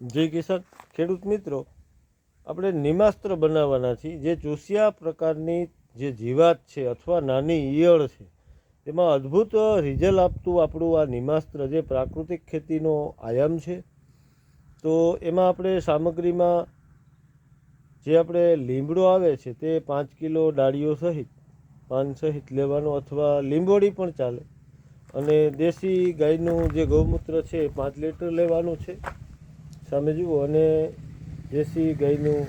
જય કિસાન ખેડૂત મિત્રો, આપણે નિમાસ્ત્ર બનાવવાના છીએ. જે ચોસિયા પ્રકારની જે જીવાત છે અથવા નાની ઈયળ છે, તેમાં અદ્ભુત રિઝલ્ટ આપતું આપણું આ નિમાસ્ત્ર જે પ્રાકૃતિક ખેતીનો આયામ છે. તો એમાં આપણે સામગ્રીમાં જે આપણે લીમડો આવે છે તે પાંચ કિલો ડાળીઓ સહિત, પાન સહિત લેવાનો અથવા લીંબોળી પણ ચાલે. અને દેશી ગાયનું જે ગૌમૂત્ર છે પાંચ લીટર લેવાનું છે. સામે જુઓ અને દેશી ગાયનું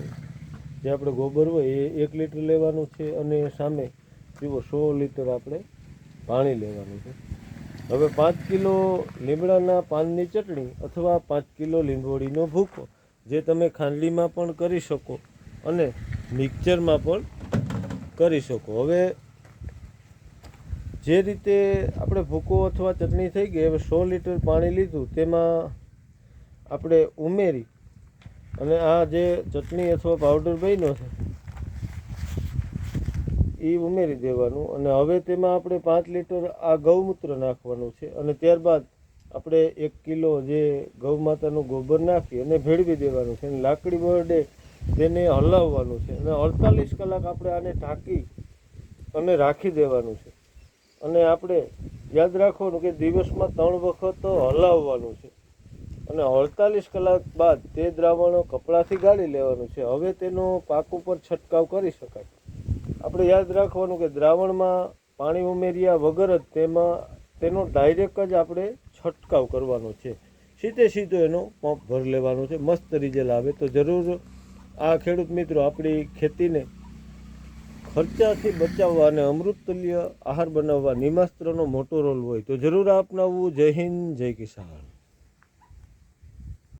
જે આપણે ગોબર હોય એ એક લીટર લેવાનું છે અને સામે જુઓ સો લીટર આપણે પાણી લેવાનું છે. હવે પાંચ કિલો લીમડાના પાનની ચટણી અથવા પાંચ કિલો લીંબોળીનો ભૂકો જે તમે ખાંડલીમાં પણ કરી શકો અને મિક્સરમાં પણ કરી શકો. હવે જે રીતે આપણે ભૂકો અથવા ચટણી થઈ ગઈ, હવે સો લીટર પાણી લીધું, તેમાં આપણે ઉમેરી અને આ જે ચટણી અથવા પાવડર બન્યો છે, એ ઉમેરી દેવાનું અને હવે તેમાં આપણે પાંચ લીટર આ ગૌમૂત્ર નાખવાનું છે અને ત્યારબાદ આપણે એક કિલો જે ગૌ માતાનું ગોબર નાખી અને ભેળવી દેવાનું છે અને લાકડી બરડે તેને હલાવવાનું છે અને અડતાલીસ કલાક આપણે આને ઢાંકી અને રાખી દેવાનું છે. અને આપણે યાદ રાખવાનું કે દિવસમાં ત્રણ વખત હલાવવાનું છે. અને અડતાલીસ કલાક બાદ તે દ્રાવણો કપડાથી ગાળી લેવાનું છે. હવે તેનો પાક ઉપર છંટકાવ કરી શકાય. આપણે યાદ રાખવાનું કે દ્રાવણમાં પાણી ઉમેર્યા વગર જ તેમાં, તેનો ડાયરેક્ટ જ આપણે છંટકાવ કરવાનો છે. સીધે સીધો એનો પંપ ભરી લેવાનો છે. મસ્ત રિઝલ્ટ આવે તો જરૂર આ ખેડૂત મિત્રો આપણી ખેતીને ખર્ચાથી બચાવવા અને અમૃતતુલ્ય આહાર બનાવવા નિમાસ્ત્રનો મોટો રોલ હોય તો જરૂર અપનાવવું જય હિન્દ, જય કિસાન.